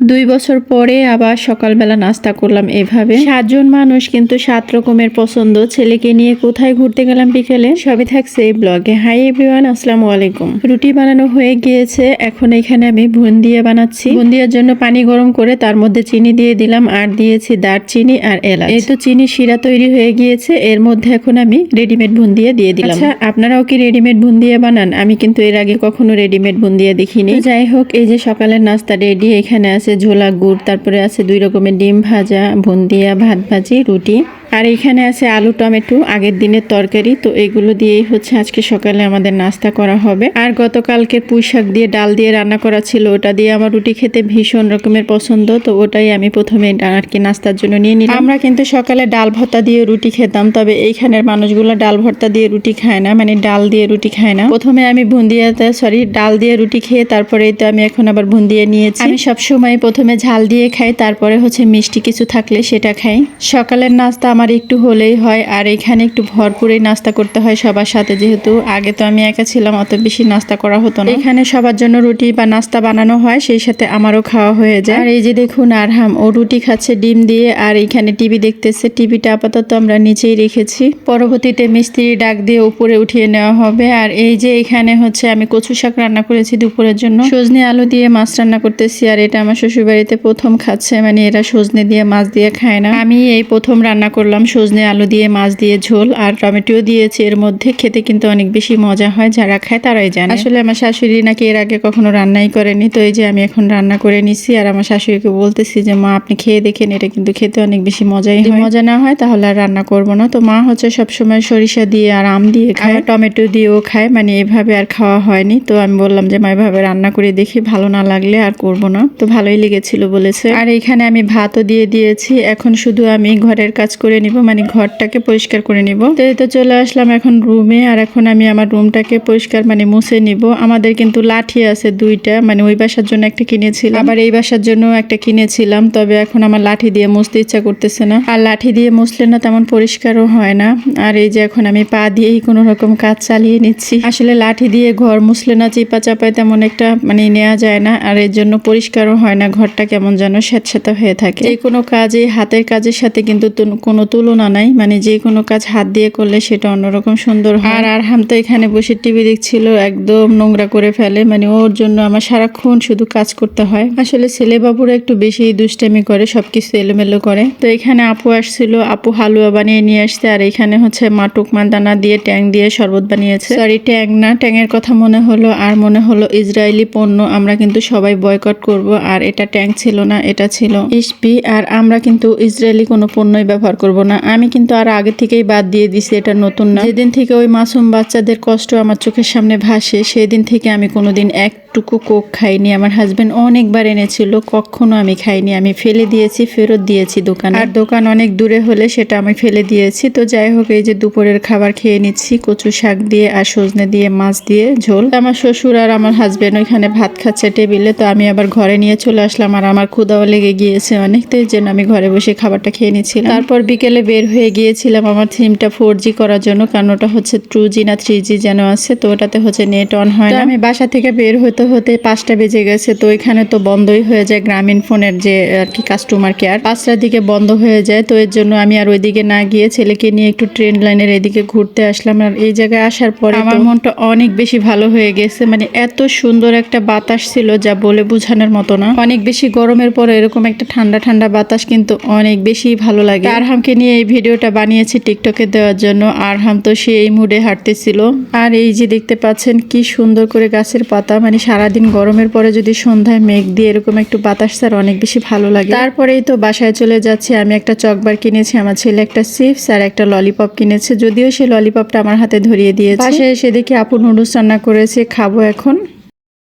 দুই বছর পরে আবার সকালবেলা নাস্তা করলাম এভাবে। সাতজন মানুষ কিন্তু সাত রকমের পছন্দ। ছেলেকে নিয়ে কোথায় ঘুরতে গেলাম বিকেলে? সবই থাকছে এই ব্লগে। হাই এভরিওয়ান আসসালামু আলাইকুম। রুটি বানানো হয়ে গিয়েছে। এখন এখানে আমি বুন্দিয়া বানাচ্ছি। বুন্দিয়ার জন্য পানি গরম করে তার মধ্যে চিনি দিয়ে দিলাম। আর দিয়েছি দারচিনি আর এলাচ। এই তো চিনি শিরা তৈরি হয়ে গিয়েছে। এর মধ্যে এখন আমি রেডিমেড বুন্দিয়া দিয়ে দিলাম। আচ্ছা আপনারাও কি রেডিমেড বুন্দিয়া বানান? আমি কিন্তু এর আগে কখনো রেডিমেড বুন্দিয়া দেখিনি। যাই হোক এই যে সকালের নাস্তা রেডি এখানে আছে ঝোলা গুড় তারপরে আছে দুই রকমের ডিম ভাজা বুন্দিয়া ভাত ভাজি রুটি। আর এখানে আছে আলু টমেটো, আগের দিনের তরকারি। তো এগুলো দিয়েই হচ্ছে আজকে সকালে আমাদের নাস্তা করা হবে। আর গতকালকে পুঁই শাক দিয়ে ডাল দিয়ে রান্না করা ছিল, ওটা দিয়ে আমার রুটি খেতে ভীষণ রকমের পছন্দ। তো ওটাই আমি প্রথমে আর কি নাস্তার জন্য নিয়ে নিলাম। আমরা কিন্তু সকালে ডাল ভর্তা দিয়ে রুটি খেতাম, তবে এইখানের মানুষগুলো ডাল ভর্তা দিয়ে রুটি খায় না মানে ডাল দিয়ে রুটি খায় না। প্রথমে আমি বুন্দিয়াতে সরি ডাল দিয়ে রুটি খেয়ে তারপরে তো আমি এখন আবার বুন্দিয়া নিয়েছি। আমি সবসময় প্রথমে ঝাল দিয়ে খাই, তারপরে হচ্ছে মিষ্টি কিছু থাকলে সেটা খাই। সকালের নাস্তা আমার একটু হলেই হয়, আর এখানে একটু ভরপুরেই নাস্তা করতে হয় সবার সাথে। যেহেতু আগে তো আমি একা ছিলাম, অত বেশি নাস্তা করা হতো না। এখানে সবার জন্য রুটি বা নাস্তা বানানো হয়, সেই সাথে আমারও খাওয়া হয়ে যায়। আর এই যে দেখুন, আরহাম, ও রুটি খাচ্ছে ডিম দিয়ে, আর এখানে টিভি দেখতেছে। টিভিটা আপাতত আমরা নিচেই রেখেছি। পরবর্তীতে মিস্ত্রি ডাক দিয়ে উপরে উঠিয়ে নেওয়া হবে। আর এই যে এখানে হচ্ছে, আমি কচু শাক রান্না করেছি দুপুরের জন্য। সজনে আলু দিয়ে মাছ রান্না করতেছি, আর এটা আমার শ্বশুর বাড়িতে প্রথম খাচ্ছে। মানে এরা সজনে দিয়ে, মাছ দিয়ে খায় না। আমি এই প্রথম রান্না করলাম। সজনে আলু দিয়ে মাছ দিয়ে ঝোল আর টমেটোও দিয়েছি। এর মধ্যে খেতে কিন্তু অনেক বেশি মজা হয় যারা খায় তারাই জানে। আসলে আমার শাশুড়ি নাকি এর আগে কখনো রান্নাই করেনি তো এই যে আমি এখন রান্না করে নিছি আর আমার শাশুড়িকে বলতেছি যে মা আপনি খেয়ে দেখেন এটা কিন্তু খেতে অনেক বেশি মজাই হয়। মজা না হয় তাহলে আর রান্না করব না। তো মা হচ্ছে সবসময় সরিষা দিয়ে আর আম দিয়ে খায়। টমেটো দিয়েও খায় মানে এভাবে আর খাওয়া হয়নি। তো আমি বললাম যে মা এভাবে রান্না করে দেখি ভালো না লাগলে আর করব না। তো ভালোই লেগেছিল বলেছে। আর এখানে আমি ভাতও দিয়ে দিয়েছি। এখন শুধু আমি ঘরের কাজ করে নিব মানে ঘরটাকে পরিষ্কার করে নিব। তো এই তো চলে আসলাম এখন রুমে আর এখন আমি আমার রুমটাকে পরিষ্কার মানে মুছে নিব। আমাদের কিন্তু লাঠি আছে দুইটা মানে ওই বাসার জন্য একটা কিনেছিলাম। আবার এই বাসার জন্য একটা কিনেছিলাম, তবে এখন আমার লাঠি দিয়ে মুছতে ইচ্ছা করতেছে না। আর লাঠি দিয়ে মুছলে না তেমন পরিষ্কারও হয় না। আর এই যে এখন আমি পা দিয়েই কোনো রকম কাজ চালিয়ে নিচ্ছি। আসলে লাঠি দিয়ে ঘর মুছলে না চিপা চাপায় তেমন একটা মানে নেওয়া যায় না। আর এর জন্য পরিষ্কারও হয় না, ঘরটা কেমন যেন স্যাঁতস্যাঁতে হয়ে থাকে। যে কোনো কাজে হাতের কাজের সাথে কিন্তু কোনো তুলনা নাই মানে যে কোনো কাজ হাত দিয়ে করলে সেটা অন্যরকম সুন্দর হয়। আর আরহাম তো এখানে বসে টিভি দেখছিল একদম নোংরা করে ফেলে মানে ওর জন্য আমার সারাক্ষণ শুধু কাজ করতে হয়। আসলে ছেলে বাবুরা একটু বেশি দুষ্টামি করে সবকিছু এলোমেলো করে। তো এখানে আপু আসছিল আপু হালুয়া বানিয়ে নিয়ে আসতে আর এখানে হচ্ছে মাটুক মাদানা দিয়ে ট্যাং দিয়ে শরবত বানিয়েছে। সরি ট্যাং না ট্যাংয়ের কথা মনে হলো আর মনে হলো ইসরায়েলি পণ্য আমরা কিন্তু সবাই বয়কট করব আর এটা ট্যাং ছিল না এটা ছিল। ইসপি আর আমরা কিন্তু ইসরায়েলি কোনো পণ্যই ব্যবহার করব না। আমি কিন্তু আর আগে থেকেই বাদ দিয়ে দিছি, এটা নতুন না। যেদিন থেকে ওই মাসুম বাচ্চাদের কষ্ট আমার চোখের সামনে ভাসে, সেদিন থেকে আমি কোনোদিন একটুকু কোক খাইনি। আমার হাজবেন্ড অনেকবার এনেছিল, কখনো আমি খাইনি। আমি ফেলে দিয়েছি, ফেরত দিয়েছি দোকান। আর দোকান অনেক দূরে হলে সেটা আমি ফেলে দিয়েছি। তো যাই হোক, এই যে দুপুরের খাবার খেয়ে নিচ্ছি, কচু শাক দিয়ে আর সজনে দিয়ে মাছ দিয়ে ঝোল। আমার শ্বশুর আর আমার হাজবেন্ড ওইখানে ভাত খাচ্ছে টেবিলে, তো আমি আবার ঘরে নিয়ে চলে আসলাম। আর আমার ক্ষুদাও লেগে গিয়েছে অনেক, তো আমি ঘরে বসে খাবারটা খেয়ে নিচ্ছিলাম। তারপর বিকেলে বের হয়ে গিয়েছিলাম আমার থিমটা ফোর জি করার জন্য কারণ ওটা হচ্ছে টু জি না থ্রি জি যেন আছে তো ওটাতে হচ্ছে নেট অন হয় না। আমি বাসা থেকে বের হতে হতে পাঁচটা বেজে গেছে তো এখানে তো বন্ধই হয়ে যায় গ্রামীণ ফোনের যে আর কি কাস্টমার কেয়ার পাঁচটার দিকে বন্ধ হয়ে যায় তো এর জন্য আমি আর ওইদিকে না গিয়ে ছেলেকে নিয়ে একটু ট্রেন লাইনের এদিকে ঘুরতে আসলাম। আর এই জায়গায় আসার পরে আমার মনটা অনেক বেশি ভালো হয়ে গেছে মানে এত সুন্দর একটা বাতাস ছিল যা বলে বোঝানোর মতো না। অনেক বেশি গরমের পরে এরকম একটা ঠান্ডা ঠান্ডা বাতাস কিন্তু অনেক বেশি ভালো লাগে। আরহামকে নিয়ে এই ভিডিওটা বানিয়েছি টিকটকে দেওয়ার জন্য। আরহাম তো সে এই মুডে হাঁটতেছিল। আর এই যে দেখতে পাচ্ছেন কি সুন্দর করে গাছের পাতা মানে সারাদিন গরমের পরে যদি সন্ধ্যায় মেঘ দিয়ে এরকম একটু বাতাস, তার অনেক বেশি ভালো লাগে। তারপরেই তো বাসায় চলে যাচ্ছি। আমি একটা চকবার কিনেছি, আমার ছেলে একটা চিপস আর একটা ললিপপ কিনেছে। যদিও সেই ললিপপটা আমার হাতে ধরিয়ে দিয়েছে। বাসায় এসে দেখি আপু নুডলস রান্না করেছে, খাব এখন।